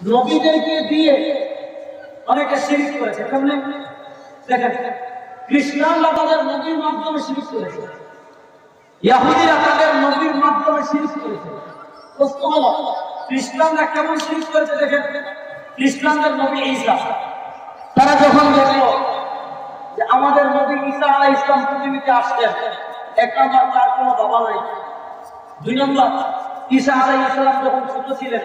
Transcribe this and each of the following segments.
নবীদেরকে দিয়ে অনেকে শিরিক করেছে। কেমনে? দেখেন খ্রিস্টানরা তাদের নবীর মাধ্যমে শিরিক করেছে। ইয়াহুদিরা তাদের নবীর মাধ্যমে শিরিক করেছে। প্রশ্ন হলো খ্রিস্টানরা কেমন শিরিক করেছে দেখেন? খ্রিস্টানদের নবী ঈসা। তারা যখন দেখল যে আমাদের নবী ঈসা আলাইহিস ইসলাম পৃথিবীতে আসছেন, এক নম্বর তার কোনো বাবা নাই। দুই নম্বর, ঈসা আলাই ইসলাম যখন ছোট ছিলেন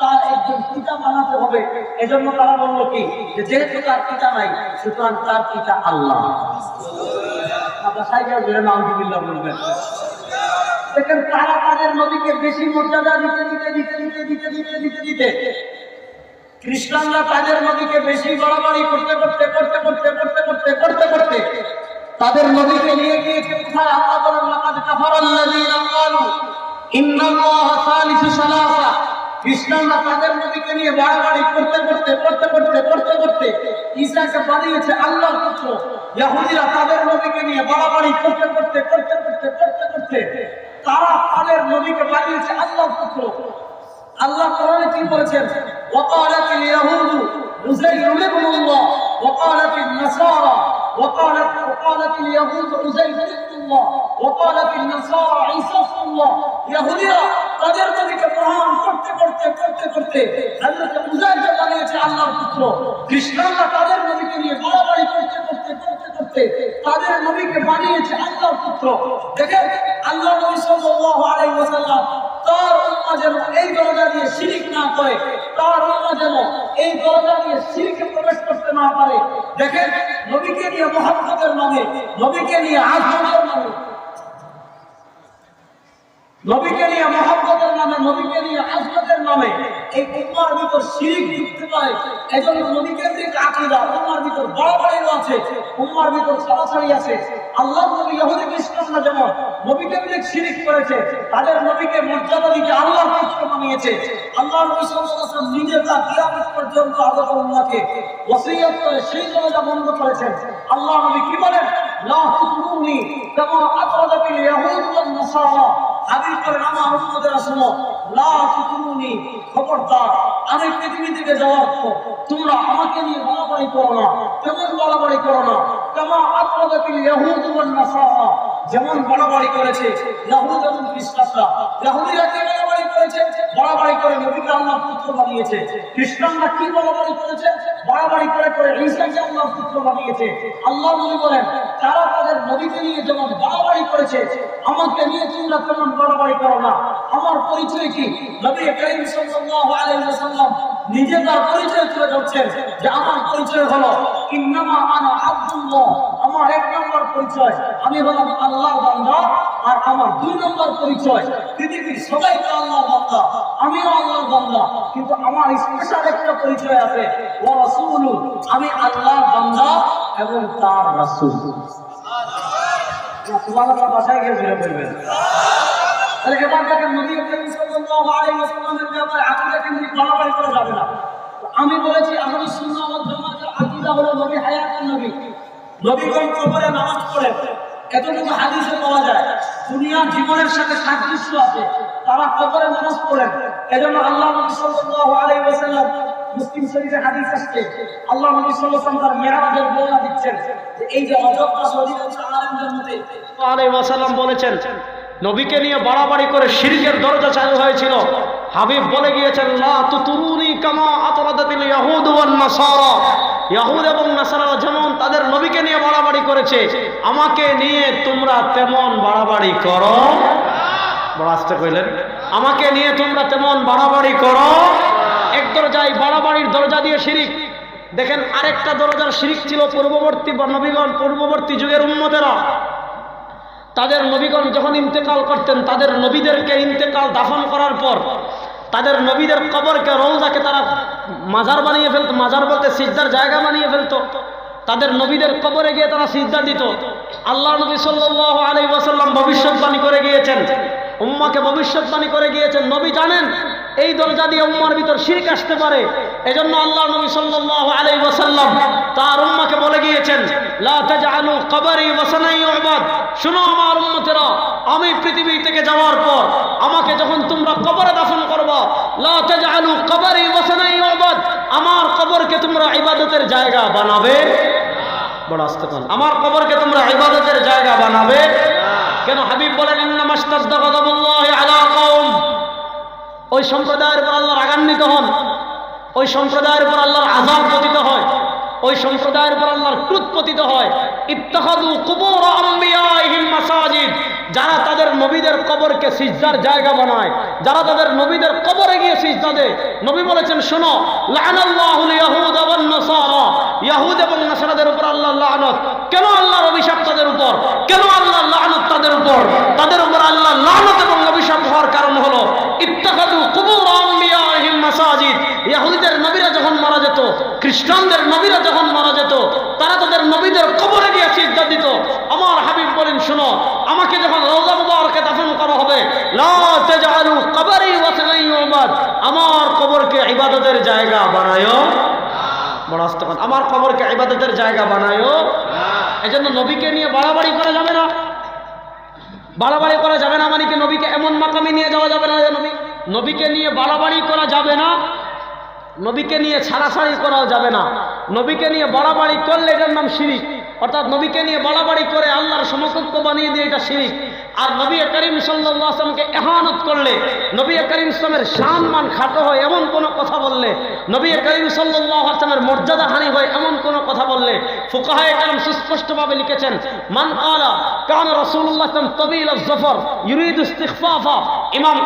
তার একজন পিতা বানাতে হবে। এজন্য তারা বলল কি যেহেতু তার পিতা নাই, সুতরাং তার পিতা আল্লাহ। তাদের দিতে খ্রিস্টানরা তাদের নবীকে বেশি করতে করতে করতে করতে করতে করতে করতে করতে তাদের নবীকে নিয়ে গিয়েছে ইসলামরা তাদের নদীকে নিয়ে বাড়াবাড়ি করতে করতে করতে করতে করতে করতে ইসলামকে বানিয়েছে আল্লাহ পুত্র। ইয়াহুদিরা তাদের নদীকে নিয়ে বাড়াবাড়ি করতে করতে করতে করতে করতে করতে তারা তাদের নদীকে বানিয়েছে আল্লাহ পুত্র। আল্লাহ কোরআনে কি বলেছেন? ওয়াকালাতিল ইয়াহুদু উযাইরুল ইবনুল্লাহ ওয়াকালাতিন নাসারা। وقالت وقالت اليهود عزيز ابن الله, وقالت النصارى عيسى ابن الله. يهوديا তাদের নবীকে প্রহার করতে করতে করতে করতে হযরত উজাইরকে বানিয়েছে আল্লাহর পুত্র। কৃষ্ণরা তাদের নবীকে নিয়ে গোলাবাড়ি করতে করতে করতে করতে তাদের নবীকে বানিয়েছে আল্লাহর পুত্র। দেখেন আল্লাহ নবী সাল্লাল্লাহু আলাইহি ওয়াসাল্লাম তার উম্মা যেন এই দরজা দিয়ে শিরিক না করে, তার উম্মা যেন এই দরজা দিয়ে শিরিকে প্রবেশ করতে না পারে দেখেন নবীকে নিয়ে মহাপ্রতের মানে নবীকে নিয়ে আশ্রমের নবীকে নিয়ে মহব্বতের নামে, নবীকে আজমতের নামে এই উম্মার ভিতর শিরিক ঢুকতে পারে। এজন্য নবী কেন্দ্রিক আকীদা উম্মার ভিতর বাড়াবাড়িও আছে, উম্মার ভিতর ছাড়াছাড়ি আছে। আল্লাহ নবী ইহুদি খ্রিস্টানরা যেমন নবী কেন্দ্রিক শিরিক করেছে, তাদের নবীকে মর্যাদা দিতে আল্লাহ পুত্র বানিয়েছে আল্লাহ নবী সাল্লাল্লাহু নিজে তা কিয়ামত পর্যন্ত আগত উম্মাহকে ওসিয়ত করে সেই দরজা বন্ধ করেছেন। আল্লাহ নবী কি বলেন? লা তুতুরুনি কামা আতরাদাতিল ইয়াহুদ ওয়ান নাসারা। হাবিব করেন আমার উম্মতেরা আসলো, লা তুকুনি খবরদার, আমি পৃথিবী থেকে যাওয়ার তোমরা আমাকে নিয়ে বাড়াবাড়ি করো না কেমন বাড়াবাড়ি করো না কেমন আত্মদাতিল ইয়াহুদ ওয়ান নাসারা। যেমন বাড়াবাড়ি করেছে ইয়াহুদ এবং খ্রিস্টানরা ইয়াহুদিরা কি বাড়াবাড়ি করেছে, বাড়াবাড়ি করে নবীকে আল্লাহর পুত্র বানিয়েছে। খ্রিস্টানরা কি বাড়াবাড়ি করেছে? বাড়াবাড়ি করে করে ঈসাকে আল্লাহর পুত্র বানিয়েছে। আল্লাহ নবী বলেন, তারা তাদের নবীকে নিয়ে যেমন বাড়াবাড়ি করেছে, আমাকে নিয়ে তোমরা তেমন বাড়াবাড়ি করো না। আমার পরিচয় কি? নবী করিম সাল্লাল্লাহু আলাইহি ওয়াসাল্লাম নিজে তার পরিচয় তুলে ধরছেন যে, আমার পরিচয় হলো, ইন্নামা আনা আমার এক নম্বর পরিচয়। আমি হলাম বান্দা আর আমার দুই নম্বর পরিচয়। পৃথিবীর সবাই তো বান্দা, আমিও বান্দা। কিন্তু আমার স্পেশাল একটা পরিচয় আছে, ও আমি আল্লাহর বান্দা এবং তার রাসূল। আমি বলেছি আহলে সুন্নাহ নবীগণ কবরে নামাজ পড়েন এতটুকু হাদিসে পাওয়া যায় দুনিয়ার জীবনের সাথে সাদৃশ্য আছে। তারা কবরে নামাজ পড়েন। এজন্য আল্লাহ সাল্লাল্লাহু আলাইহি ওয়াসাল্লাম মুসলিম শরীফে হাদিস আসছে। আল্লাহ নবী সাল্লাল্লাহু আলাইহি তার মেরাজের দিচ্ছেন যে এই যে অযোধ্যা অধিকাংশ আলেমদের মধ্যে আলাই ওয়াসাল্লাম বলেছেন, নবীকে নিয়ে বাড়াবাড়ি করে শিরকের দরজা চালু হয়েছিল। হাবিব বলে গিয়েছেন, লা তুতুরুনি কামা আতরাদাতিল ইয়াহুদ ওয়ান নাসারা। ইয়াহুদ এবং নাসারা যেমন তাদের নবীকে নিয়ে বাড়াবাড়ি করেছে, আমাকে নিয়ে তোমরা তেমন বাড়াবাড়ি করো। বড় আসতে কইলেন, আমাকে নিয়ে তোমরা তেমন বাড়াবাড়ি করো। এক দরজায় বাড়াবাড়ির দরজা দিয়ে শিরিক। দেখেন আরেকটা দরজার শিরিক ছিল পূর্ববর্তী নবীগণ পূর্ববর্তী যুগের উন্মতেরা তাদের নবীগণ যখন ইন্তেকাল করতেন, তাদের নবীদেরকে ইন্তেকাল দাফন করার পর, তাদের নবীদের কবরকে রৌজাকে তারা মাজার বানিয়ে ফেলতো, মাজার বলতে সিজদার জায়গা বানিয়ে ফেলতো। তাদের নবীদের কবরে গিয়ে তারা সিজদা দিত। আল্লাহ নবী সাল্লাহ আলী ওয়াসাল্লাম ভবিষ্যৎবাণী করে গিয়েছেন। উম্মাকে ভবিষ্যৎবাণী করে গিয়েছেন। নবী জানেন এই দরজা দিয়ে উম্মার ভিতর শিরক আসতে পারে। এজন্য আল্লাহ নবী সাল্লাল্লাহু আলাইহি ওয়াসাল্লাম তার উম্মাকে বলে গিয়েছেন, লা তাজআলু কবরি ওয়াসানাই ইউবাদ শুনো আমার উম্মতেরা, আমি পৃথিবী থেকে যাওয়ার পর আমাকে যখন তোমরা কবরে দাফন করবা, লা তাজআলু কবরি ওয়াসানাই ইউবাদ আমার কবরকে তোমরা ইবাদতের জায়গা বানাবে? বড় আস্তে পান আমার কবরকে তোমরা ইবাদতের জায়গা বানাবে? কেন হাবিব বলেন ইন্নামাস্তাদা গদাবুল্লাহি আলা কওম। ওই সম্প্রদায়ের উপর আল্লাহ রাগান্বিত হন। ওই সম্প্রদায়ের উপর আল্লাহর আজাব পতিত হয়। ওই সম্প্রদায়ের উপর আল্লাহর ক্রুত পতিত হয়। ইত্তাহাদু কুবুর আম্বিয়াইহিম মাসাজিদ। যারা তাদের নবীদের কবরকে সিজদার জায়গা বানায়, যারা তাদের নবীদের কবরে গিয়ে সিজদা দেয়। নবী বলেছেন, শোনো লানাল্লাহুল ইয়াহুদ ওয়ান নাসারা। ইয়াহুদ এবং নাসারাদের উপর আল্লাহ লানত। কেন আল্লাহর অভিশাপ তাদের উপর? কেন আল্লাহ লানত তাদের উপর? তাদের উপর আল্লাহ লানত এবং অভিশাপ হওয়ার কারণ হলো ইত্তাখাদু কুবুর আম্বিয়াহিম মাসাজিদ ইহুদিদের নবীরা যখন মারা যেত খ্রিস্টানদের নবীরা যখন মারা যেত, তারা তাদের নবীদের কবরে গিয়ে সিজদা দিত। আমার হাবিব বলেন, শুনো, আমাকে যখন রওজা মুবারকে দাফন করা হবে আমার কবরকে ইবাদতের জায়গা বানায়ো বড় আমার কবরকে ইবাদতের জায়গা বানায়ো এজন্য নবীকে নিয়ে বাড়াবাড়ি করা যাবে না। বাড়াবাড়ি করা যাবে না মানে কি নবীকে এমন মাকামে নিয়ে যাওয়া যাবে না নবী নবীকে নিয়ে বাড়াবাড়ি করা যাবে না? নবীকে নিয়ে ছাড়াছাড়ি করাও যাবে না। নবীকে নিয়ে বাড়াবাড়ি করলে এটার নাম শিরিক। অর্থাৎ নবীকে নিয়ে বাড়াবাড়ি করে আল্লাহর সমকক্ষ বানিয়ে দিয়ে এটা শিরিক। আর নবী করিম সাল্লাহ আসলামকে এহানত করলে, নবী করিম ইসলামের সম্মান খাটো হয় এমন কোনো কথা বললে, নবী করিম সাল্লাহ আসলামের মর্যাদা হানি হয় এমন কোনো কথা বললে, ফুকাহায় কালাম সুস্পষ্টভাবে লিখেছেন, মান কালা কান রসুল্লাহ তবিল জফর ইউরিদ ইমাম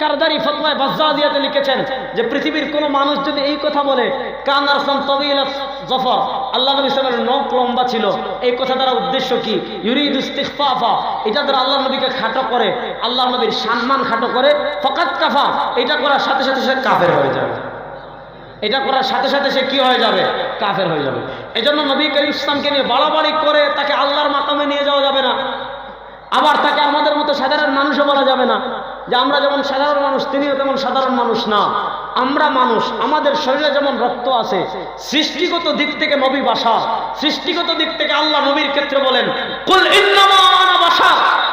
কারদারি ফতওয়ায় বাজ্জাদিয়াতে লিখেছেন যে পৃথিবীর কোনো মানুষ যদি এই কথা বলে, কান আরসাম তবিল জফর আল্লাহ নবী সাল্লামের নখ লম্বা ছিল। এই কথা দ্বারা উদ্দেশ্য কি? ইউরিদ ইস্তিগফাফা এটা দ্বারা আল্লাহ নবীকে খাটো করে, আল্লাহ নবীর সম্মান খাটো করে, ফকাত কাফা এটা করার সাথে সাথে সে কাফের হয়ে যাবে। এটা করার সাথে সাথে সে কি হয়ে যাবে? কাফের হয়ে যাবে। এজন্য নবী করিম ইসলামকে নিয়ে বাড়াবাড়ি করে তাকে আল্লাহর মাকামে নিয়ে যাওয়া যাবে না। আবার তাকে আমাদের মতো সাধারণ মানুষও বলা যাবে না। যে আমরা যেমন সাধারণ মানুষ, তিনিও তেমন সাধারণ মানুষ না। আমরা মানুষ, আমাদের শরীরে যেমন রক্ত আছে, সৃষ্টিগত দিক থেকে নবী বাসা, সৃষ্টিগত দিক থেকে আল্লাহ নবীর ক্ষেত্রে বলেন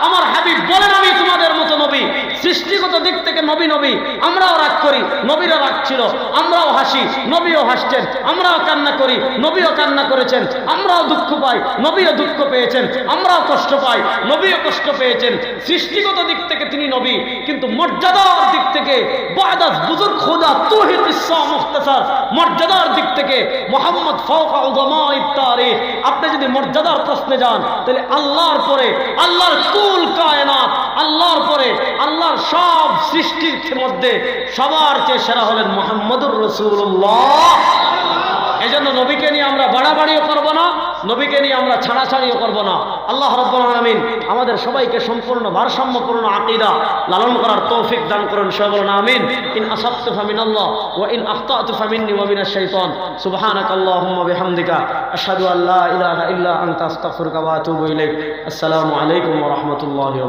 আমার হাবিব বলেন, আমি তোমাদের মতো নবী। সৃষ্টিগত দিক থেকে নবী নবী। আমরাও রাগ করি, নবীরা রাগ ছিল, আমরাও হাসি, নবীও হাসছেন, আমরাও কান্না করি, নবীও কান্না করেছেন, আমরাও দুঃখ পাই, নবীও দুঃখ পেয়েছেন, আমরাও কষ্ট পাই, নবীও কষ্ট পেয়েছেন। সৃষ্টিগত দিক থেকে তিনি নবী, কিন্তু মর্যাদার দিক থেকে বাদাস বুজুর্গ খোদা তুহিদ ইসলাম মর্যাদার দিক থেকে মোহাম্মদ উজামা ইত্তারি আপনি যদি মর্যাদার প্রশ্নে যান, তাহলে আল্লাহর পরে, আল্লাহর কুল কায়নাত আল্লাহর পরে আল্লাহর সব সৃষ্টির মধ্যে সবার চেয়ে সেরা হলেন মোহাম্মদুর রসুল্লাহ এই জন্য নবীকে নিয়ে আমরা বাড়াবাড়িও করব না, নবীকে নিয়ে আমরা ছাড়াছাড়িও করব না। আল্লাহ আলামিন আমাদের সবাইকে সম্পূর্ণ ভারসাম্যপূর্ণ আকিদা লালন করার তৌফিক দান করুন, সবাই আমিন। ইন আল্লাহ আনতা আসসালামু আলাইকুম রাহমাতুল্লাহি